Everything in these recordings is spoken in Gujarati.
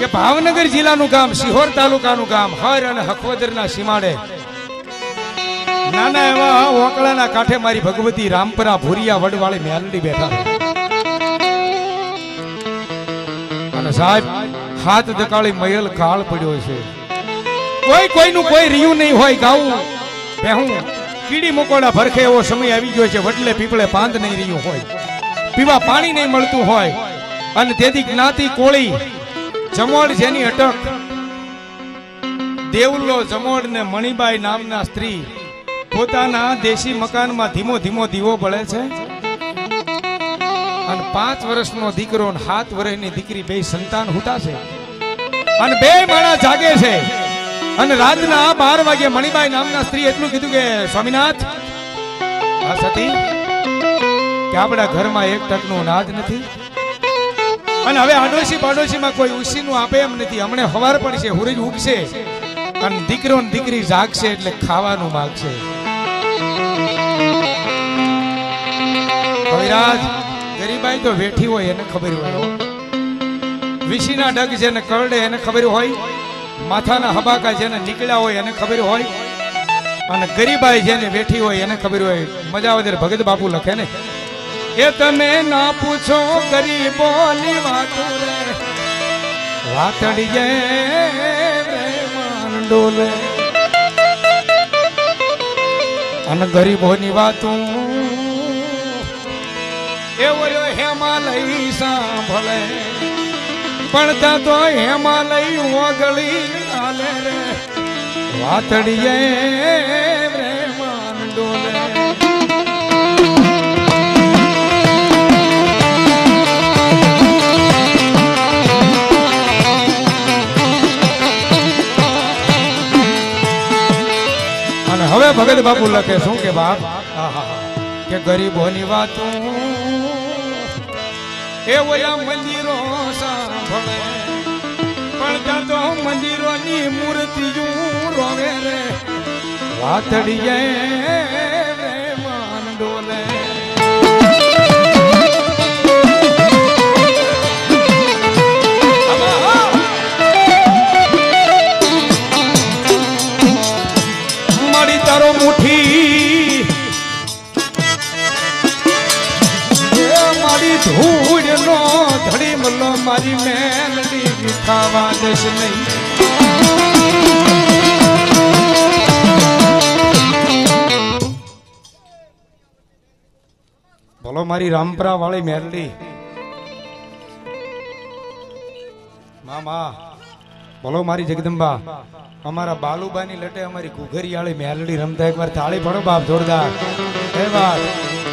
કે ભાવનગર જિલ્લાનું ગામ સિહોર તાલુકાનું ગામ, હર અને હખવદરના સીમાડે નાના એવા ઓકળાના કાંઠે મારી ભગવતી રામપરા ભૂરિયા વડવાળી મેલડી બેઠા અને સાહેબ, હાથ દકાળી મયલ કાળ પડ્યો છે. કોઈ કોઈનું કોઈ રહ્યું નહીં હોય, ગાવું બેહું કીડી મકોડા ભરખે એવો સમય આવી ગયો છે, વડલે પીપળે પાંદ નહીં રહ્યું હોય. પીવા પાણી નહીં મળતું હોય. અને તેથી જ્ઞાતિ કોળી જમોડ જેની અટક. દેવલો જમોડ ને મણિબાઈ નામના સ્ત્રી પોતાના દેશી મકાનમાં ધીમો ધીમો દીવો બળે છે. અને પાંચ વર્ષનો દીકરો અને સાત દીકરી બે સંતાન છે. અને બે માણા જાગે છે. અને રાતના બાર વાગે મણિબાઈ નામના સ્ત્રી એટલું કીધું કે, સ્વામિનાથ આ સતી, કે આપણા ઘરમાં એક ટકનું અનાજ નથી? અને હવે આડોશી પાડોશીમાં કોઈ ઉસીનું આપે એમ નથી. હમણે હવાર પણ છે, હુરજ ઉગશે. અને દીકરો ને દીકરી જાગશે એટલે ખાવાનું માગશે. કવિરાજ, ગરીબાઈ તો વેઠી હોય એને ખબર હોય. વિશીના ડગ જેને કરડે એને ખબર હોય. માથાના હબાકા જેને નીકળ્યા હોય એને ખબર હોય. અને ગરીબાઈ જેને વેઠી હોય એને ખબર હોય. મજા વધારે ભગત બાપુ લખે ને. એ તમે ના પૂછો ગરીબોની વાતો રે. વાતડીએ રે માંડોલે અને ગરીબોની વાતો એવો હેમાલય સાંભળે. પણ ત્યાં તો હેમાલય ઓગળી હાલે રે. વાતડીએ રે માંડોલે હવે ભગત બાપુ લખે શું કે બાપ? કે ગરીબોની વાતો એ ઓલા મંદિરો સાંભળે. પણ તો મંદિરોની મૂર્તિ રોવે રે. વાતડીએ મારી મેલડી ખાવા દેશ નહીં. બોલો મારી રામપરા વાળી મેલડી મામા બોલો મારી જગદંબા. અમારા બાલુબાની લટે અમારી ઘુઘરિયાળી મેલડી રમતા એકવાર તાળી પડો બાપ જોરદાર. બાપ. આહાહા.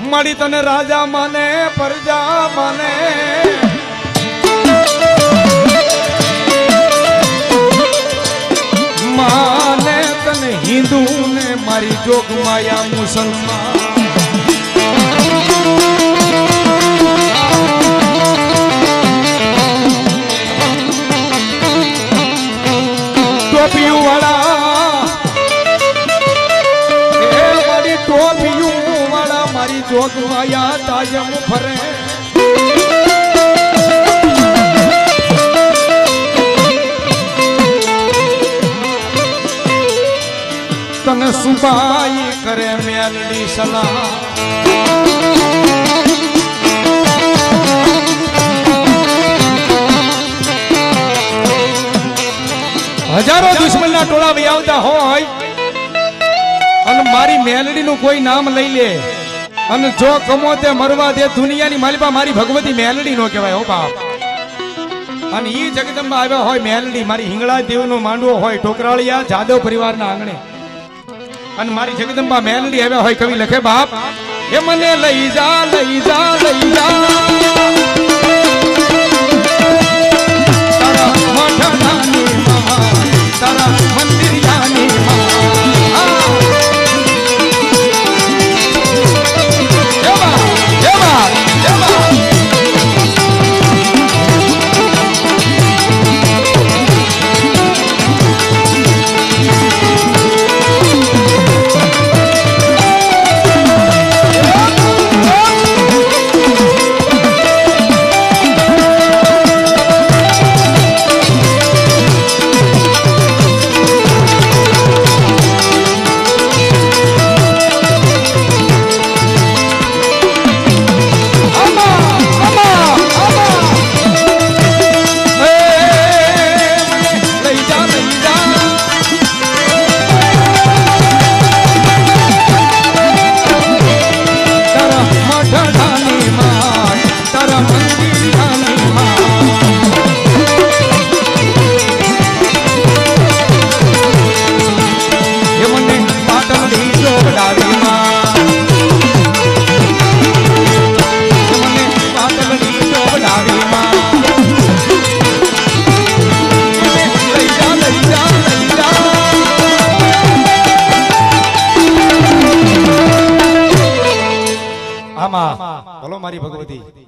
મળી તને રાજા માને, પ્રજા માને. માને તને હિન્દુ ને મારી જોગ માયા મુસલમાન. ટોપિયું વાળા મારી જોગ તાજમ ફરે તને સુભાઈ કરે મેલડી સલાહ. હજારો દુશ્મનના ટોળા આવતા હોય અને મારી મેલડીનું કોઈ નામ લઈ લે. અને જો કમો તે મરવા દે, દુનિયાની માલિપા મારી ભગવતી મેલડી નો કહેવાય, હો બાપ. અને ઈ જગદંબા આવ્યા હોય મેલડી, મારી હિંગળા દેવનો માંડવો હોય ટોકરાળિયા જાદવ પરિવારના આંગણે. અને મારી જગદંબા મેલડી આવ્યા હોય, કવિ લખે, બાપ, એ મને લઈ જા લઈ જા લઈ જા. મારી ભગવતી.